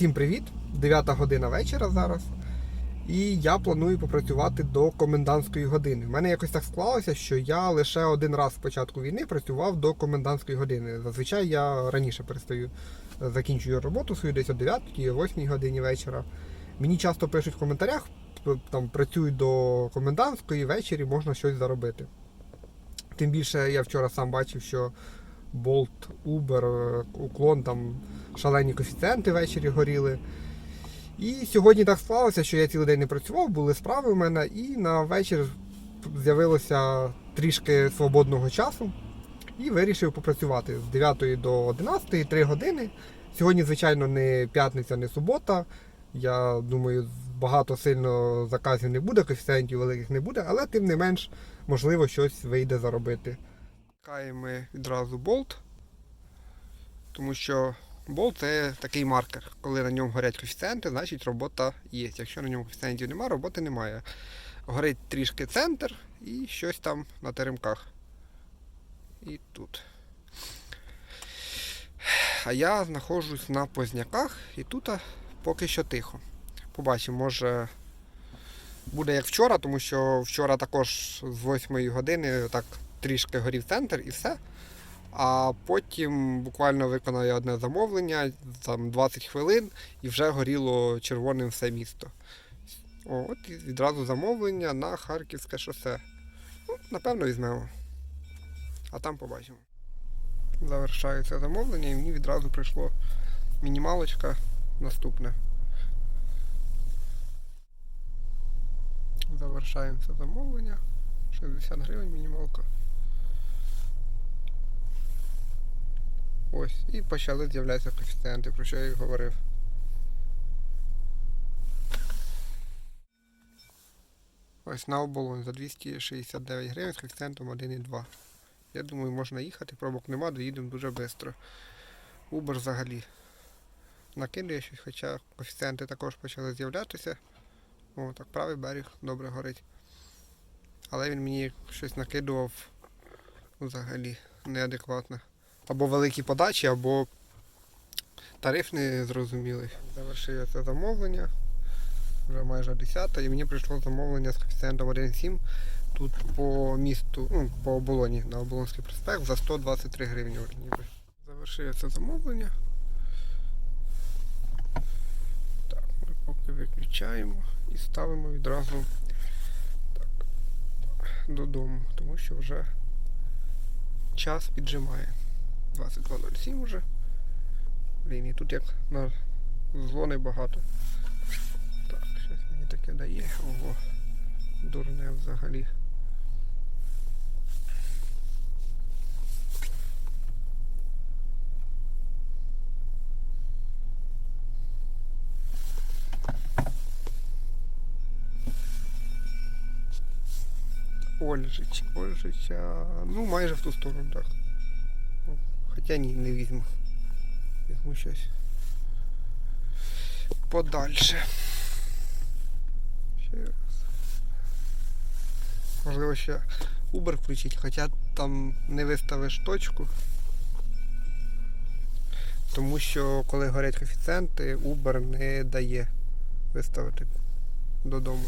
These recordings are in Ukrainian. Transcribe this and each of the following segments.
Всім привіт! 9 година вечора зараз. І я планую попрацювати до комендантської години. У мене якось так склалося, що я лише один раз з початку війни працював до комендантської години. Зазвичай я раніше перестаю закінчую роботу свою десь о 9 о 8 годині вечора. Мені часто пишуть в коментарях, там працюю до комендантської, ввечері можна щось заробити. Тим більше я вчора сам бачив, що Bolt, Uber, е, уклон там шалені коефіцієнти ввечері горіли. І сьогодні так склалося, що я цілий день не працював, були справи у мене, і на вечір з'явилося трішки свободного часу і вирішив попрацювати з 9 до 11, 3 години. Сьогодні, звичайно, не п'ятниця, не субота. Я думаю, багато сильно заказів не буде, коефіцієнтів великих не буде, але тим не менш, можливо, щось вийде заробити. Чекаємо відразу болт, тому що болт це такий маркер. Коли на ньому горять коефіцієнти, значить робота є. Якщо на ньому коефіцієнтів немає, роботи немає. Горить трішки центр і щось там на теремках. І тут. А я знаходжусь на позняках і тут поки що тихо. Побачимо, може буде як вчора, тому що вчора також з 8 години так трішки горів центр і все. А потім буквально виконав я одне замовлення, там 20 хвилин, і вже горіло червоним все місто. О, от і відразу замовлення на Харківське шосе. Ну, напевно, візьмемо. А там побачимо. Завершаю це замовлення і мені відразу прийшло мінімалочка наступне. Завершаємо замовлення. 60 гривень мінімалка. Ось, і почали з'являтися коефіцієнти, про що я і говорив. Ось на оболонь за 269 гривень з коефіцієнтом 1,2. Я думаю, можна їхати, пробок нема, доїдемо дуже швидко. Uber взагалі накидує щось, хоча коефіцієнти також почали з'являтися. О, так правий берег добре горить. Але він мені щось накидував взагалі неадекватно. Або великі подачі, або тариф не зрозумілий. Завершив я це замовлення. Вже майже 10 і мені прийшло замовлення з коефіцієнтом 1,7 тут по місту, ну, по оболоні на Оболонський проспект за 123 гривні. ніби. Завершив я це замовлення. Так, ми поки виключаємо і ставимо відразу так, додому, тому що вже час піджимає. 22.07 вже. Блін, і тут як на зло небагато. Так, щось мені таке дає. Ого, дурне взагалі. Ольжич, Ольжич, а... ну майже в ту сторону, так. Хоча ні, не візьму. Візьму щось. Подальше. Ще раз. Можливо, ще Uber включити, хоча там не виставиш точку. Тому що коли горять коефіцієнти, Uber не дає виставити додому.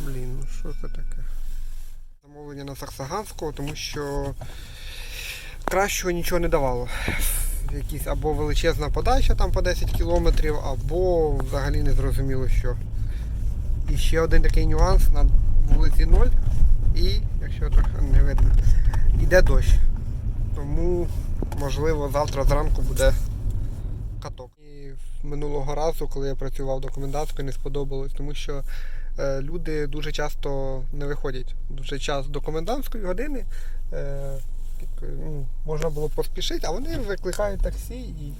Блін, ну що це таке? Замовлення на Саксаганського, тому що кращого нічого не давало. Якісь або величезна подача там по 10 кілометрів, або взагалі не зрозуміло що. І ще один такий нюанс на вулиці 0 і, якщо трохи не видно, йде дощ. Тому можливо завтра зранку буде каток. І минулого разу, коли я працював до не сподобалось, тому що люди дуже часто не виходять. Дуже часто до комендантської години е, як, ну, можна було поспішити, а вони викликають таксі і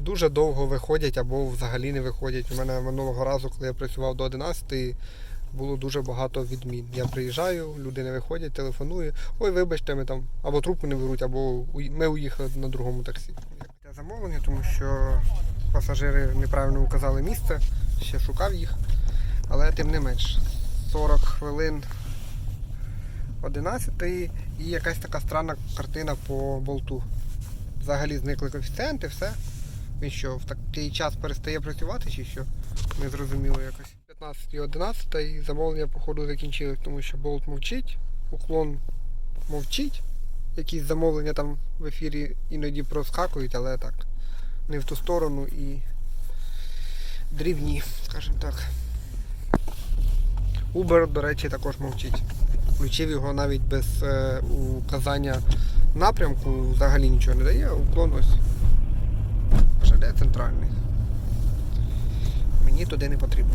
дуже довго виходять або взагалі не виходять. У мене минулого разу, коли я працював до 11 було дуже багато відмін. Я приїжджаю, люди не виходять, телефоную. Ой, вибачте, ми там або трубку не беруть, або ми уїхали на другому таксі. Це замовлення, тому що пасажири неправильно указали місце, ще шукав їх. Але тим не менш, 40 хвилин 11 і якась така странна картина по болту. Взагалі зникли коефіцієнти, все. Він що, в такий час перестає працювати чи що? Не зрозуміло якось. 15 і 11 і замовлення, походу, закінчилось, тому що болт мовчить, уклон мовчить. Якісь замовлення там в ефірі іноді проскакують, але так. Не в ту сторону і дрібні, скажімо так. Uber, до речі, також мовчить. Включив його навіть без е, указання напрямку, взагалі нічого не дає, уклон ось. ЖД центральний. Мені туди не потрібно.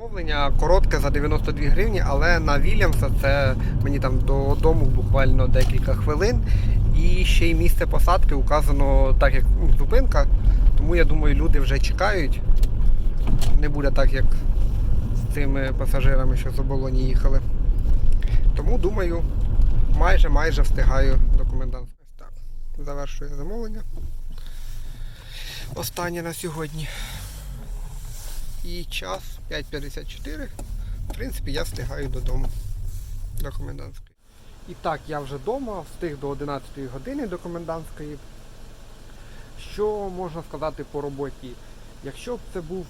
Мовлення коротке за 92 гривні, але на Вільямса це мені там додому буквально декілька хвилин. І ще й місце посадки указано так, як ну, зупинка. Тому я думаю, люди вже чекають. Не буде так, як цими пасажирами, що з оболоні їхали. Тому думаю, майже майже встигаю до комендантського. Так, завершую замовлення. Останнє на сьогодні. І час 5.54. В принципі, я встигаю додому до комендантської. І так, я вже вдома, встиг до 11 години до комендантської. Що можна сказати по роботі? Якщо б це був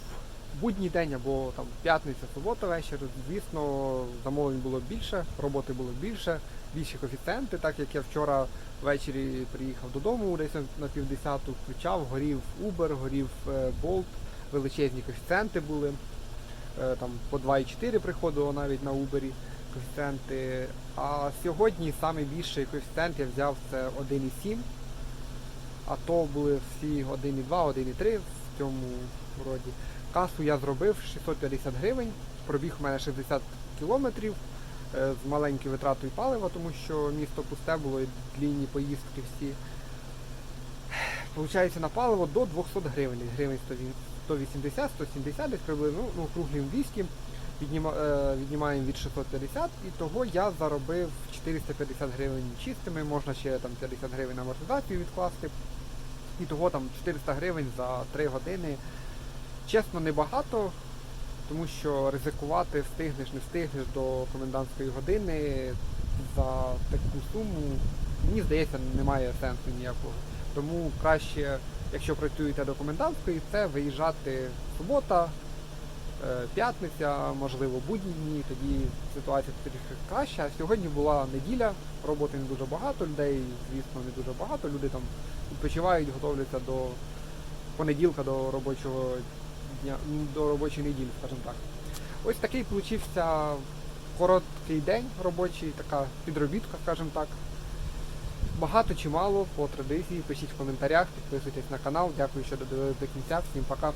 будній день або там п'ятниця, субота вечір, звісно, замовлень було більше, роботи було більше, більші коефіцієнти, так як я вчора ввечері приїхав додому, десь на півдесяту включав, горів Uber, горів е, Bolt, величезні коефіцієнти були. Е, Там по 2,4 приходило навіть на Uber коефіцієнти. А сьогодні найбільший коефіцієнт я взяв це 1,7. А то були всі 1,2, 1,3 в цьому роді. Касу я зробив 650 гривень, пробіг у мене 60 кілометрів е, з маленькою витратою палива, тому що місто пусте було і длінні поїздки всі. Получається на паливо до 200 гривень, гривень 180, 170 десь приблизно, ну, круглим 200. Відніма, е, віднімаємо від 650 і того я заробив 450 гривень чистими, можна ще там 50 гривень на амортизацію відкласти. І того там 400 гривень за 3 години. Чесно, небагато, тому що ризикувати встигнеш, не встигнеш до комендантської години за таку суму, мені здається, немає сенсу ніякого. Тому краще, якщо працюєте до комендантської, це виїжджати субота, п'ятниця, можливо, будні дні, тоді ситуація трохи краща. Сьогодні була неділя, роботи не дуже багато, людей, звісно, не дуже багато. Люди там відпочивають, готовляться до понеділка, до робочого дня, до робочої неділі, скажімо так. Ось такий получився короткий день робочий, така підробітка, скажімо так. Багато чи мало по традиції, пишіть в коментарях, підписуйтесь на канал. Дякую, що додивились до кінця. Всім пока.